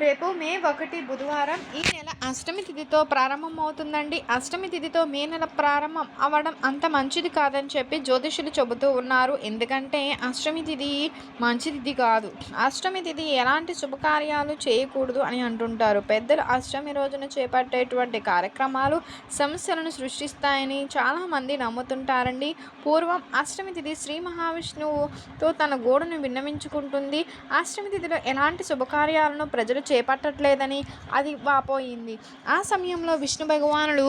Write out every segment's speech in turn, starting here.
రేపు మే ఒకటి బుధవారం ఈ నెల అష్టమి తిథితో ప్రారంభమవుతుందండి. అష్టమి తిథితో మే నెల ప్రారంభం అవ్వడం అంత మంచిది కాదని చెప్పి జ్యోతిషులు చెబుతూ ఉన్నారు. ఎందుకంటే అష్టమి తిథి మంచి తిథి కాదు. అష్టమి తిథి ఎలాంటి శుభకార్యాలు చేయకూడదు అని అంటుంటారు. పెద్దలు అష్టమి రోజున చేపట్టేటువంటి కార్యక్రమాలు సమస్యలను సృష్టిస్తాయని చాలామంది నమ్ముతుంటారండి. పూర్వం అష్టమి తిథి శ్రీ మహావిష్ణువుతో తన గోడును విన్నవించుకుంటుంది. అష్టమి తిథిలో ఎలాంటి శుభకార్యాలను ప్రజలు చేపట్టట్లేదని అది వాపోయింది ఆ సమయంలో విష్ణు భగవానుడు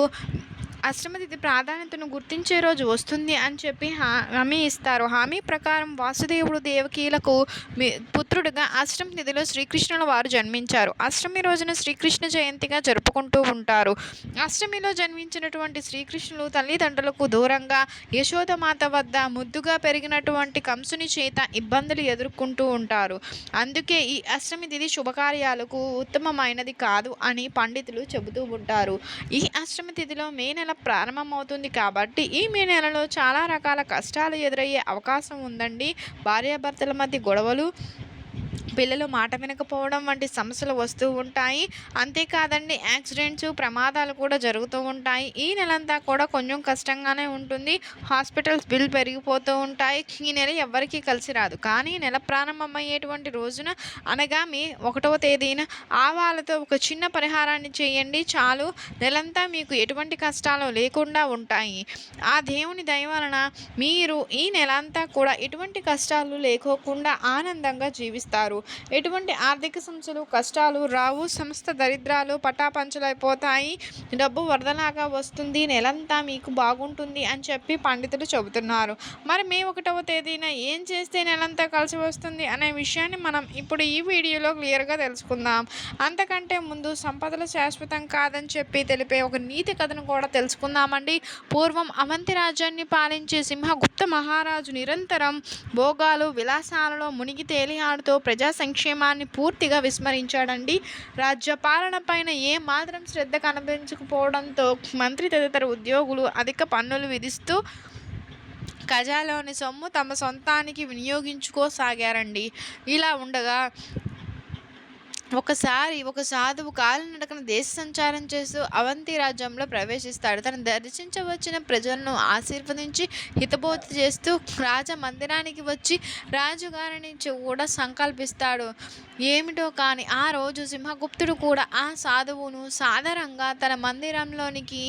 అష్టమ తిథి ప్రాధాన్యతను గుర్తించే రోజు వస్తుంది అని చెప్పి హా- హామీ ఇస్తారు. హామీ ప్రకారం వాసుదేవుడు దేవకీలకు పుత్రుడుగా పుత్రుడిగా అష్టమి తిథిలో శ్రీకృష్ణుల వారు జన్మించారు. అష్టమి రోజున శ్రీకృష్ణ జయంతిగా జరుపుకుంటూ ఉంటారు. అష్టమిలో జన్మించినటువంటి శ్రీకృష్ణులు తల్లిదండ్రులకు దూరంగా యశోదమాత వద్ద ముద్దుగా పెరిగినటువంటి కంసుని చేత ఇబ్బందులు ఎదుర్కొంటూ ఉంటారు. అందుకే ఈ అష్టమి తిథి శుభకార్యాలకు ఉత్తమమైనది కాదు అని పండితులు చెబుతూ ఉంటారు. ఈ అష్టమి తిథిలో మే నెల ప్రారంభమవుతుంది కాబట్టి ఈ మే నెలలో చాలా రకాల కష్టాలు ఎదురయ్యే అవకాశం ఉందండి. భార్యాభర్తల మధ్య గొడవలు పిల్లలు మాట వినకపోవడం వంటి సమస్యలు వస్తూ ఉంటాయి. అంతేకాదండి యాక్సిడెంట్స్ ప్రమాదాలు కూడా జరుగుతూ ఉంటాయి. ఈ నెలంతా కూడా కొంచెం కష్టంగానే ఉంటుంది. హాస్పిటల్స్ బిల్ పెరిగిపోతూ ఉంటాయి. ఈ నెల ఎవరికీ కలిసి రాదు. కానీ నెల ప్రారంభమయ్యేటువంటి రోజున అనగా మీ ఒకటవ తేదీన ఆవాలతో ఒక చిన్న పరిహారాన్ని చేయండి. చాలు. నెలంతా మీకు ఎటువంటి కష్టాలు లేకుండా ఉంటాయి. ఆ దేవుని దయ వలన మీరు ఈ నెలంతా కూడా ఎటువంటి కష్టాలు లేకోకుండా ఆనందంగా జీవిస్తారు. ఎటువంటి ఆర్థిక సమస్యలు కష్టాలు రావు. సంస్థ దరిద్రాలు పటాపంచలైపోతాయి. డబ్బు వరదలాగా వస్తుంది. నెలంతా మీకు బాగుంటుంది అని చెప్పి పండితులు చెబుతున్నారు. మరి మే ఒకటవ తేదీన ఏం చేస్తే నెలంతా కలిసి వస్తుంది అనే విషయాన్ని మనం ఇప్పుడు ఈ వీడియోలో క్లియర్గా తెలుసుకుందాం. అంతకంటే ముందు సంపదలు శాశ్వతం కాదని చెప్పి తెలిపే ఒక నీతి కథను కూడా తెలుసుకుందామండి. పూర్వం అవంతి రాజ్యాన్ని పాలించే సింహగుప్త మహారాజు నిరంతరం భోగాలు విలాసాలలో మునిగి తేలియాడుతూ ప్రజా సంక్షేమాన్ని పూర్తిగా విస్మరించాడండి. రాజ్య పాలన పైన ఏ మాత్రం శ్రద్ధ కనిపించకపోవడంతో మంత్రి తదితర ఉద్యోగులు అధిక పన్నులు విధిస్తూ ఖజాలోని సొమ్ము తమ సొంతానికి వినియోగించుకోసాగారండి. ఇలా ఉండగా ఒకసారి ఒక సాధువు కాలినడకన దేశ సంచారం చేస్తూ అవంతి రాజ్యంలో ప్రవేశిస్తాడు. తను దర్శించవచ్చిన ప్రజలను ఆశీర్వదించి హితబోధ చేస్తూ రాజ మందిరానికి వచ్చి రాజుగారిని నుంచి కూడా సంకల్పిస్తాడు. ఏమిటో కానీ ఆ రోజు సింహగుప్తుడు కూడా ఆ సాధువును సాధారణంగా తన మందిరంలోనికి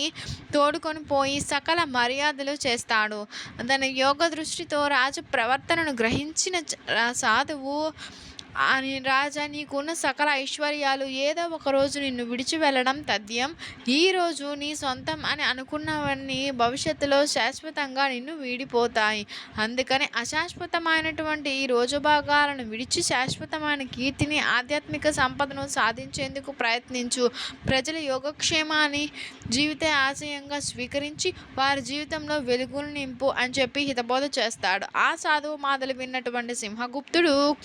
తోడుకొని పోయి సకల మర్యాదలు చేస్తాడు. తన యోగ దృష్టితో రాజు ప్రవర్తనను గ్రహించిన సాధువు అని రాజా నీకున్న సకల ఐశ్వర్యాలు ఏదో ఒక రోజు నిన్ను విడిచి వెళ్ళడం తథ్యం. ఈ రోజు నీ సొంతం అని అనుకున్నవన్నీ భవిష్యత్తులో శాశ్వతంగా నిన్ను వీడిపోతాయి. అందుకని అశాశ్వతమైనటువంటి ఈ రోజు భాగాలను విడిచి శాశ్వతమైన కీర్తిని ఆధ్యాత్మిక సంపదను సాధించేందుకు ప్రయత్నించు. ప్రజల యోగక్షేమాన్ని జీవిత ఆశయంగా స్వీకరించి వారి జీవితంలో వెలుగులు నింపు అని చెప్పి హితబోధ చేస్తాడు. ఆ సాధువు మాదలు విన్నటువంటి సింహగుప్తుడు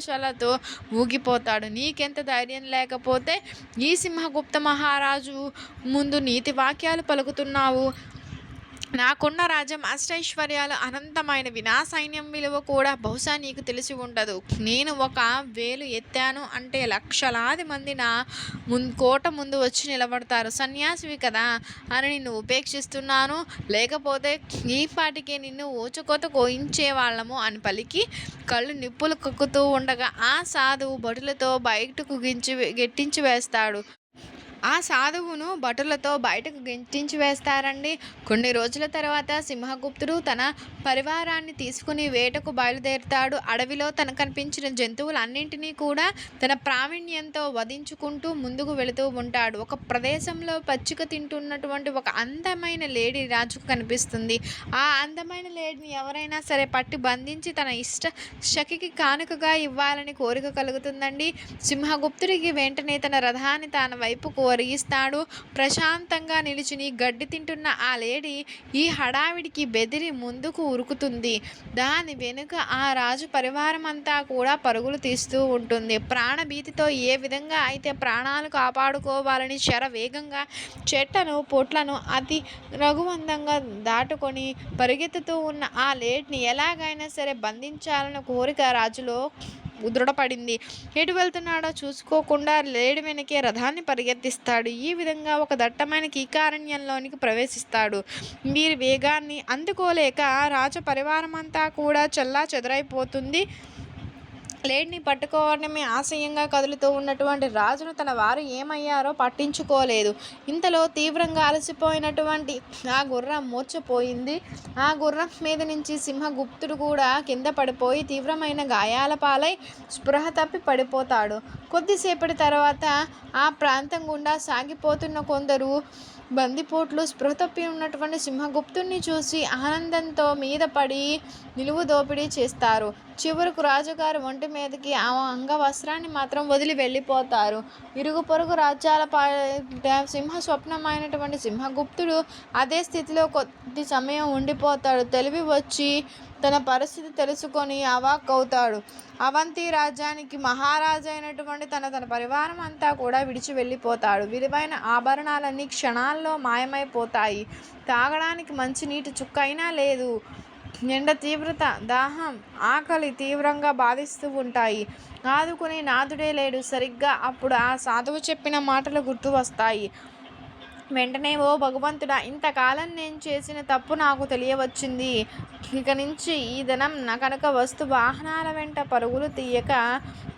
ఆవేశాలతో ఊగిపోతాడు. నీకెంత ధైర్యం లేకపోతే ఈ సింహగుప్త మహారాజు ముందు నీతి వాక్యాలు పలుకుతున్నావు. నాకున్న రాజ్యం అష్టైశ్వర్యాలు అనంతమైనవి నా సైన్యం విలువ కూడా బహుశా నీకు తెలిసి ఉండదు. నేను ఒక వేలు ఎత్తాను అంటే లక్షలాది మంది నా ముం కోట ముందు వచ్చి నిలబడతారు. సన్యాసివి కదా అని నిన్ను ఉపేక్షిస్తున్నాను. లేకపోతే ఈ పాటికే నిన్ను ఊచకోత కోయించే వాళ్ళము అని పలికి కళ్ళు నిప్పులు కక్కుతూ ఉండగా ఆ సాధువు బడులతో బయట కుగించి గెట్టించి వేస్తాడు. ఆ సాధువును భటులతో బయటకు గెంటించి వేస్తారండి. కొన్ని రోజుల తర్వాత సింహగుప్తుడు తన పరివారాన్ని తీసుకుని వేటకు బయలుదేరుతాడు. అడవిలో తన కనిపించిన జంతువులన్నింటినీ కూడా తన ప్రావీణ్యంతో వధించుకుంటూ ముందుకు వెళుతూ ఉంటాడు. ఒక ప్రదేశంలో పచ్చిక తింటున్నటువంటి ఒక అందమైన లేడీ రాజుకు కనిపిస్తుంది. ఆ అందమైన లేడీని ఎవరైనా సరే పట్టి బంధించి తన ఇష్ట శకికి కానుకగా ఇవ్వాలని కోరిక కలుగుతుందండి. సింహగుప్తుడికి వెంటనే తన రథాన్ని తన వైపుకు ఒరిగిస్తాడు. ప్రశాంతంగా నిలిచిని గడ్డి తింటున్న ఆ లేడీ ఈ హడావిడికి బెదిరి ముందుకు ఉరుకుతుంది. దాని వెనుక ఆ రాజు పరివారం అంతా కూడా పరుగులు తీస్తూ ఉంటుంది. ప్రాణభీతితో ఏ విధంగా అయితే ప్రాణాలు కాపాడుకోవాలని శర వేగంగా చెట్లను పొట్లను అతి రఘువందంగా దాటుకొని పరిగెత్తుతూ ఉన్న ఆ లేడ్ని ఎలాగైనా సరే బంధించాలన్న కోరిక రాజులో దృఢపడింది ఎటు వెళ్తున్నాడో చూసుకోకుండా లేడి వెనకే రథాన్ని పరిగెత్తిస్తాడు. ఈ విధంగా ఒక దట్టమైన కీకారణ్యంలోనికి ప్రవేశిస్తాడు. వీరి వేగాన్ని అందుకోలేక రాజ పరివారం అంతా కూడా చల్లా చెదరైపోతుంది. లేడిని పట్టుకోవడమే ఆశయంగా కదులుతూ ఉన్నటువంటి రాజును తన వారు ఏమయ్యారో పట్టించుకోలేదు. ఇంతలో తీవ్రంగా అలసిపోయినటువంటి ఆ గుర్రం మూర్చపోయింది. ఆ గుర్రం మీద నుంచి సింహగుప్తుడు కూడా కింద పడిపోయి తీవ్రమైన గాయాల పాలై స్పృహ తప్పి పడిపోతాడు. కొద్దిసేపటి తర్వాత ఆ ప్రాంతం గుండా సాగిపోతున్న కొందరు బందిపోట్లు స్పృహ తప్పి ఉన్నటువంటి సింహగుప్తుణ్ణి చూసి ఆనందంతో మీద పడి నిలువు దోపిడీ చేస్తారు. చివరకు రాజుగారి ఒంటి మీదకి ఆ అంగవస్త్రాన్ని మాత్రం వదిలి వెళ్ళిపోతారు. ఇరుగు పొరుగు రాజ్యాల సింహ స్వప్నమైనటువంటి సింహగుప్తుడు అదే స్థితిలో కొద్ది సమయం ఉండిపోతాడు. తెలివి వచ్చి తన పరిస్థితి తెలుసుకొని అవాక్కవుతాడు. అవంతి రాజ్యానికి మహారాజా అయినటువంటి తన తన పరివారం అంతా కూడా విడిచి వెళ్ళిపోతాడు. విలువైన ఆభరణాలన్నీ క్షణాల్లో మాయమైపోతాయి. తాగడానికి మంచి నీటి చుక్క అయినా లేదు. ఎండ తీవ్రత దాహం ఆకలి తీవ్రంగా బాధిస్తూ ఉంటాయి. ఆదుకునే నాదుడే లేడు. సరిగ్గా అప్పుడు ఆ సాధువు చెప్పిన మాటలు గుర్తు వస్తాయి వెంటనే ఓ భగవంతుడా ఇంతకాలం నేను చేసిన తప్పు నాకు తెలియవచ్చింది. ఇక నుంచి ఈ ధనం నా కనుక వస్తు వాహనాల వెంట పరుగులు తీయక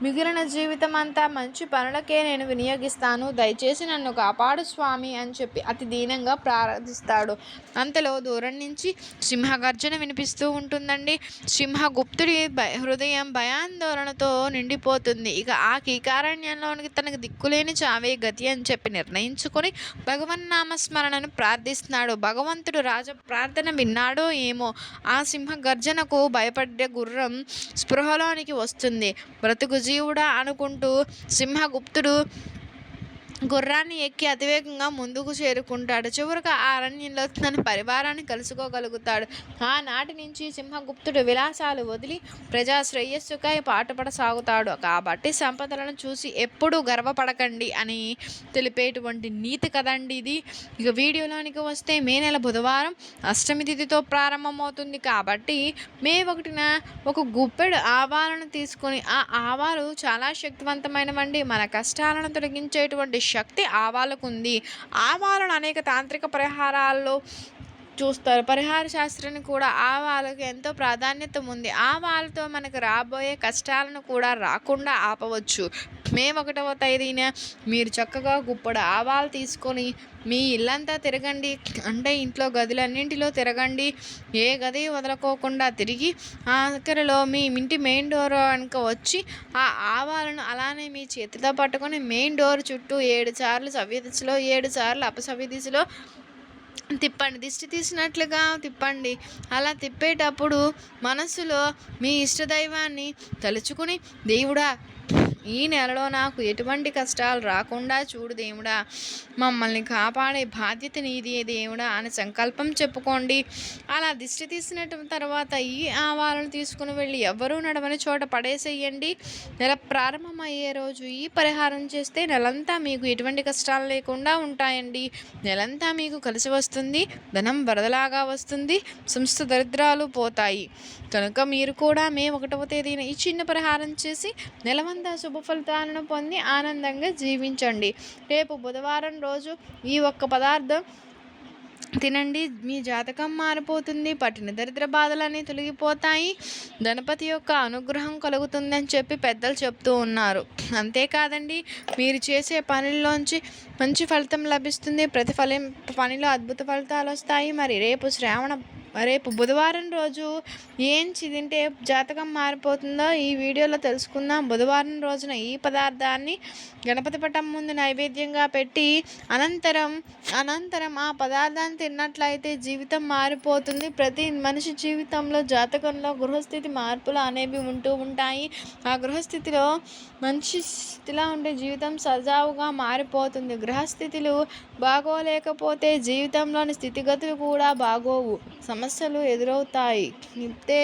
మిగిలిన జీవితం అంతా మంచి పనులకే నేను వినియోగిస్తాను. దయచేసి నన్ను కాపాడు స్వామి అని చెప్పి అతి దీనంగా ప్రార్థిస్తాడు. అంతలో దూరం నుంచి సింహగర్జన వినిపిస్తూ ఉంటుందండి. సింహగుప్తుడి భయ హృదయం భయాందోళనతో నిండిపోతుంది. ఇక ఆ కీకారణ్యంలోనికి తనకు దిక్కులేని చావే గతి అని చెప్పి నిర్ణయించుకొని భగవన్నామస్మరణను ప్రార్థిస్తున్నాడు. భగవంతుడు రాజ ప్రార్థన విన్నాడో ఏమో. ఆ సింహ గర్జనకు భయపడ్డ గుర్రం స్పృహలోనికి వస్తుంది. బ్రతుకు జీవుడా అనుకుంటూ సింహగుప్తుడు గుర్రాన్ని ఎక్కి అతివేగంగా ముందుకు చేరుకుంటాడు. చివరికి ఆ అరణ్యంలో తన పరివారాన్ని కలుసుకోగలుగుతాడు. ఆనాటి నుంచి సింహగుప్తుడు విలాసాలు వదిలి ప్రజా శ్రేయస్సుకై పాటుపడసాగుతాడు. కాబట్టి సంపదలను చూసి ఎప్పుడూ గర్వపడకండి అని తెలిపేటువంటి నీతి కదండి ఇది. ఇక వీడియోలోనికి వస్తే మే నెల బుధవారం అష్టమి తిథితో ప్రారంభమవుతుంది. కాబట్టి మే ఒకటిన ఒక గుప్పెడు ఆవాలను తీసుకొని ఆ ఆవాలు చాలా శక్తివంతమైనవండి. మన కష్టాలను తొలగించేటువంటి శక్తి ఆవాలకు ఉంది. ఆవాలను అనేక తాంత్రిక పరిహారాల్లో చూస్తారు. పరిహార శాస్త్రాన్ని కూడా ఆవాలకు ఎంతో ప్రాధాన్యత ఉంది ఆవాలతో మనకు రాబోయే కష్టాలను కూడా రాకుండా ఆపవచ్చు. మే ఒకటవ తేదీన మీరు చక్కగా గుప్పడు ఆవాలు తీసుకొని మీ ఇల్లంతా తిరగండి. అంటే ఇంట్లో గదులన్నింటిలో తిరగండి. ఏ గది వదలకోకుండా తిరిగి ఆఖరిలో మీ ఇంటి మెయిన్ డోర్ వెనుక వచ్చి ఆ ఆవాలను అలానే మీ చేతితో పట్టుకొని మెయిన్ డోర్ చుట్టూ ఏడు సార్లు సవ్య దిశలో ఏడు సార్లు అపసవ్య దిశలో తిప్పండి. దిష్టి తీసినట్లుగా తిప్పండి. అలా తిప్పేటప్పుడు మనసులో మీ ఇష్టదైవాన్ని తలుచుకుని దేవుడా ఈ నెలలో నాకు ఎటువంటి కష్టాలు రాకుండా చూడు దేవుడా మమ్మల్ని కాపాడే బాధ్యత నీది దేవుడా అని సంకల్పం చెప్పుకోండి. అలా దిష్టి తీసినట్టు తర్వాత ఈ ఆవాలను తీసుకుని వెళ్ళి ఎవరూ నడవని చోట పడేసేయండి. నెల ప్రారంభమయ్యే రోజు ఈ పరిహారం చేస్తే నెలంతా మీకు ఎటువంటి కష్టాలు లేకుండా ఉంటాయండి. నెలంతా మీకు కలిసి వస్తుంది ధనం వరదలాగా వస్తుంది సంస్థ దరిద్రాలు పోతాయి. కనుక మీరు కూడా మే ఒకటవ తేదీన ఈ చిన్న పరిహారం చేసి నెలవంతా శుభ ఫలితాలను పొంది ఆనందంగా జీవించండి. రేపు బుధవారం రోజు ఈ ఒక్క పదార్థం తినండి. మీ జాతకం మారిపోతుంది. పట్టిన దరిద్ర బాధలన్నీ తొలగిపోతాయి. గణపతి యొక్క అనుగ్రహం కలుగుతుందని చెప్పి పెద్దలు చెప్తూ ఉన్నారు. అంతేకాదండి మీరు చేసే పనుల్లోంచి మంచి ఫలితం లభిస్తుంది. ప్రతి ఫలి పనిలో అద్భుత ఫలితాలు వస్తాయి మరి రేపు శ్రావణ రేపు బుధవారం రోజు ఏం తింటే జాతకం మారిపోతుందో ఈ వీడియోలో తెలుసుకుందాం. బుధవారం రోజున ఈ పదార్థాన్ని గణపతి పటం ముందు నైవేద్యంగా పెట్టి అనంతరం అనంతరం ఆ పదార్థాన్ని తిన్నట్లయితే జీవితం మారిపోతుంది. ప్రతి మనిషి జీవితంలో జాతకంలో గృహస్థితి మార్పులు అనేవి ఉంటూ ఉంటాయి. ఆ గృహస్థితిలో మంచి స్థితిలో ఉండే జీవితం సజావుగా మారిపోతుంది. గ్రహస్థితులు బాగోలేకపోతే జీవితంలోని స్థితిగతులు కూడా బాగోవు. సమస్యలు ఎదురవుతాయి. అయితే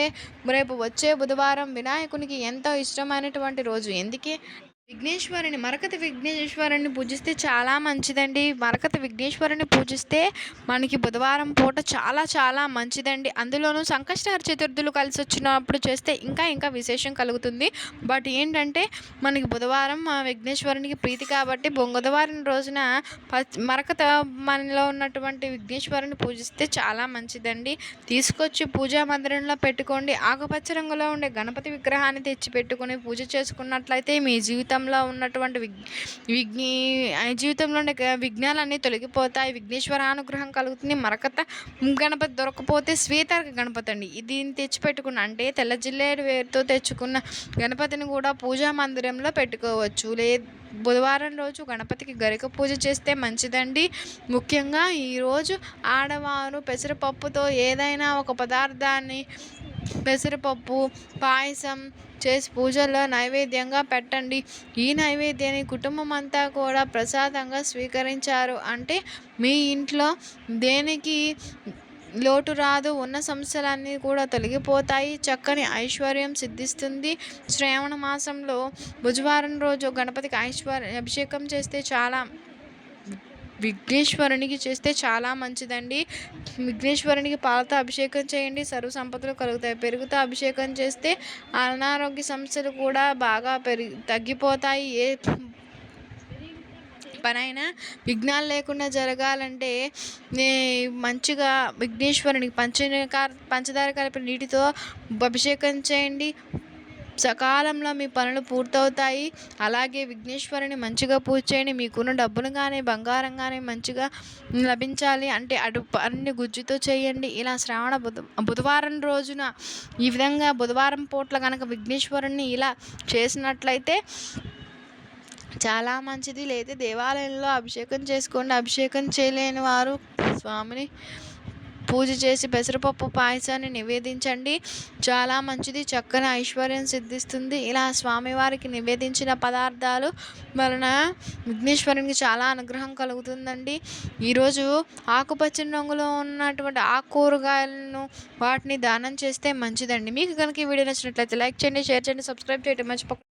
రేపు వచ్చే బుధవారం వినాయకునికి ఎంతో ఇష్టమైనటువంటి రోజు. ఎందుకే? విఘ్నేశ్వరుని మరకత విఘ్నేశ్వరుని పూజిస్తే చాలా మంచిదండి. మరకత విఘ్నేశ్వరుని పూజిస్తే మనకి బుధవారం పూట చాలా చాలా మంచిదండి. అందులోనూ సంకష్టహర చతుర్థులు కలిసి వచ్చినప్పుడు చేస్తే ఇంకా ఇంకా విశేషం కలుగుతుంది. బట్ ఏంటంటే మనకి బుధవారం విఘ్నేశ్వరునికి ప్రీతి కాబట్టి బుధవారం రోజున మరకత మనలో ఉన్నటువంటి విఘ్నేశ్వరుని పూజిస్తే చాలా మంచిదండి. తీసుకొచ్చి పూజా మందిరంలో పెట్టుకోండి. ఆకుపచ్చ రంగులో ఉండే గణపతి విగ్రహాన్ని తెచ్చి పెట్టుకొని పూజ చేసుకున్నట్లయితే మీ జీవితం జీవితంలో ఉన్నటువంటి విగ్ విఘ్ని ఆ జీవితంలో ఉండే విఘ్నాలన్నీ తొలగిపోతాయి. విఘ్నేశ్వర అనుగ్రహం కలుగుతుంది. మరకత గణపతి దొరకపోతే శ్వేత గణపతి అండి. దీన్ని తెచ్చిపెట్టుకున్న అంటే తెల్ల జిల్లేడు వేరుతో తెచ్చుకున్న గణపతిని కూడా పూజా మందిరంలో పెట్టుకోవచ్చు. లే బుధవారం రోజు గణపతికి గరిక పూజ చేస్తే మంచిదండి. ముఖ్యంగా ఈరోజు ఆడవారు పెసరపప్పుతో ఏదైనా ఒక పదార్థాన్ని పెసరపప్పు పాయసం చేసి పూజల్లో నైవేద్యంగా పెట్టండి. ఈ నైవేద్యాన్ని కుటుంబం అంతా కూడా ప్రసాదంగా స్వీకరించారు. అంటే మీ ఇంట్లో దేనికి లోటు రాదు ఉన్న సమస్యలన్నీ కూడా తొలగిపోతాయి. చక్కని ఐశ్వర్యం సిద్ధిస్తుంది. శ్రావణ మాసంలో బుధవారం రోజు గణపతికి ఐశ్వర్య అభిషేకం చేస్తే చాలా విఘ్నేశ్వరునికి చేస్తే చాలా మంచిదండి. విఘ్నేశ్వరునికి పాలతో అభిషేకం చేయండి. సర్వ సంపదలు కలుగుతాయి. పెరుగుతో అభిషేకం చేస్తే అనారోగ్య సమస్యలు కూడా బాగా పెరిగి తగ్గిపోతాయి. ఏ పనైనా విఘ్నాలు లేకుండా జరగాలంటే మంచిగా విఘ్నేశ్వరునికి పంచ పంచదార కలిపిన నీటితో అభిషేకం చేయండి. సకాలంలో మీ పనులు పూర్తవుతాయి. అలాగే విఘ్నేశ్వరుని మంచిగా పూజ చేయండి. మీకున్న డబ్బులు కానీ బంగారం కానీ మంచిగా లభించాలి. అంటే అటు అన్ని గుజ్జుతో చేయండి. ఇలా శ్రావణ బుధ బుధవారం రోజున ఈ విధంగా బుధవారం పూట్ల కనుక విఘ్నేశ్వరుని ఇలా చేసినట్లయితే చాలా మంచిది. లేదా దేవాలయంలో అభిషేకం చేసుకోండి. అభిషేకం చేయలేని వారు స్వామిని పూజ చేసి పెసరపప్పు పాయసాన్ని నివేదించండి. చాలా మంచిది చక్కని ఐశ్వర్యం సిద్ధిస్తుంది. ఇలా స్వామివారికి నివేదించిన పదార్థాలు వలన విఘ్నేశ్వరునికి చాలా అనుగ్రహం కలుగుతుందండి. ఈరోజు ఆకుపచ్చని రంగులో ఉన్నటువంటి ఆకుకూరగాయలను వాటిని దానం చేస్తే మంచిదండి. మీకు కనుక ఈ వీడియో నచ్చినట్లయితే లైక్ చేయండి షేర్ చేయండి సబ్స్క్రైబ్ చేయడం మర్చిపోకండి